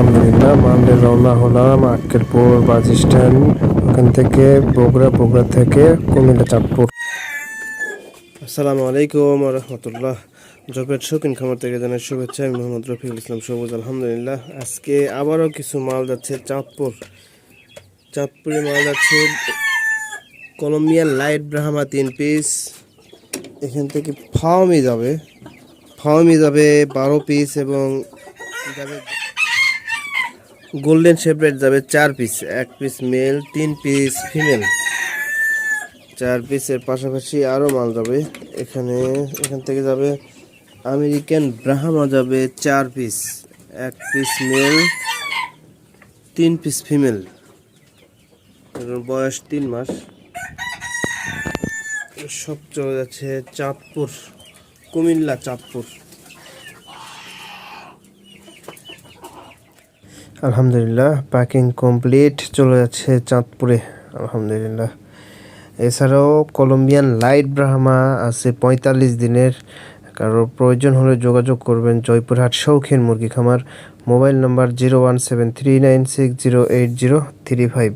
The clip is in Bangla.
আলহামদুলিল্লাহ মালদে রওনা হলাম আক্কেলপুর বাস স্ট্যান্ড। ওখান থেকে বগুড়া বগুড়া থেকে কুমিল্লা চাঁদপুর। আসসালামু আলাইকুম রহমতুল্লাহ জবের শৌখিন খামার থেকে জানাই শুভেচ্ছা, আমি মোহাম্মদ রফিকুল ইসলাম সবুজ, আলহামদুলিল্লাহ। আজকে আবারও কিছু মাল যাচ্ছে চাঁদপুর। চাঁদপুরে মাল যাচ্ছে কলম্বিয়ান লাইট ব্রাহ্মা তিন পিস এখান থেকে ফাওমি যাবে। ফাওমি যাবে বারো পিস এবং যাবে গোল্ডেন শেপরেট যাবে চার পিস এক পিস মেল তিন পিস ফিমেল চার পিসের পাশাপাশি আরও মাল যাবে। এখানে, এখান থেকে যাবে আমেরিকান ব্রাহ্মা যাবে চার পিস এক পিস মেল তিন পিস ফিমেল বয়স তিন মাস। সব চলে যাচ্ছে চাঁদপুর, কুমিল্লা চাঁদপুর। আলহামদুলিল্লাহ প্যাকিং কমপ্লিট চলে যাচ্ছে চাঁদপুরে, আলহামদুলিল্লাহ। এছাড়াও কলম্বিয়ান লাইট ব্রাহ্মা আছে পঁয়তাল্লিশ দিনের। কারও প্রয়োজন হলে যোগাযোগ করবেন জয়পুরহাট শৌখিন মুরগি খামার। মোবাইল নম্বর zero one seven three nine six zero eight zero three five.